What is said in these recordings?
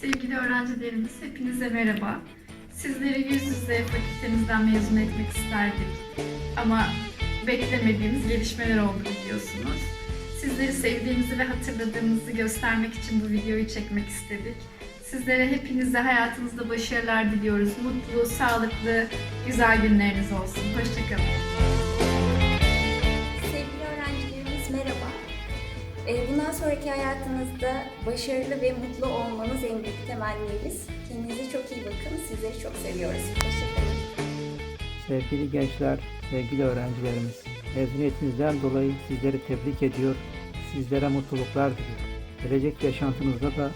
Sevgili öğrencilerimiz, hepinize merhaba. Sizleri yüz yüze fakültemizden mezun etmek isterdik. Ama beklemediğimiz gelişmeler oldu biliyorsunuz. Sizleri sevdiğimizi ve hatırladığımızı göstermek için bu videoyu çekmek istedik. Sizlere hepinize hayatınızda başarılar diliyoruz. Mutlu, sağlıklı, güzel günleriniz olsun. Hoşçakalın. Sevgili öğrencilerimiz merhaba. Ee, Bundan sonraki hayatınızda başarılı ve mutlu olmanız en temennimiz. Kendinize çok iyi bakın. Sizleri çok seviyoruz. Hoşçakalın. Sevgili gençler, sevgili öğrencilerimiz, mezuniyetinizden dolayı sizleri tebrik ediyor, sizlere mutluluklar diliyorum. Gelecek yaşantınızda da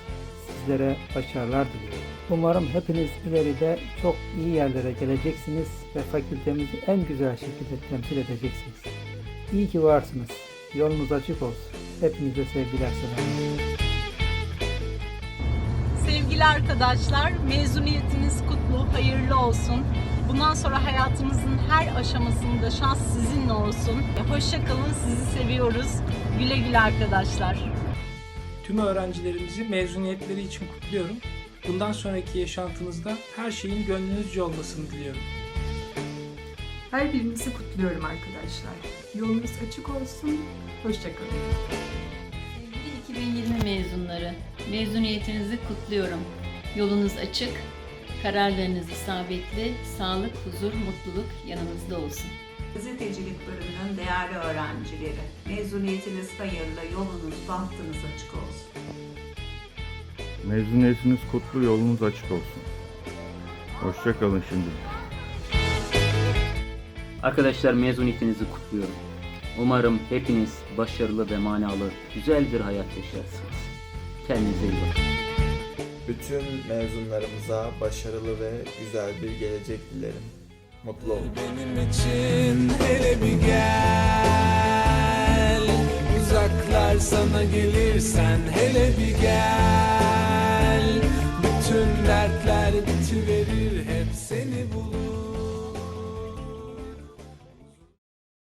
sizlere başarılar diliyorum. Umarım hepiniz ileride çok iyi yerlere geleceksiniz ve fakültemizi en güzel şekilde temsil edeceksiniz. İyi ki varsınız. Yolunuz açık olsun. Hepinize sevgiler selamlar. Sevgili arkadaşlar, mezuniyetiniz kutlu, hayırlı olsun. Bundan sonra hayatımızın her aşamasında şans sizinle olsun. Hoşça kalın, sizi seviyoruz. Güle güle arkadaşlar. Tüm öğrencilerimizi mezuniyetleri için kutluyorum. Bundan sonraki yaşantınızda her şeyin gönlünüzce olmasını diliyorum. Her birinizi kutluyorum arkadaşlar. Yolunuz açık olsun. Hoşçakalın. Sevgili 2020 mezunları, mezuniyetinizi kutluyorum. Yolunuz açık, kararlarınız isabetli, sağlık, huzur, mutluluk yanınızda olsun. Gazetecilik bölümünün değerli öğrencileri, mezuniyetiniz hayırlı, yolunuz, bahtınız açık olsun. Mezuniyetiniz kutlu, yolunuz açık olsun. Hoşçakalın şimdi. Arkadaşlar mezuniyetinizi kutluyorum. Umarım hepiniz başarılı ve manalı, güzel bir hayat yaşarsınız. Kendinize iyi bakın. Bütün mezunlarımıza başarılı ve güzel bir gelecek dilerim. Mutlu olun. Benim için hele bir gel Uzaklar sana gelirsen hele bir gel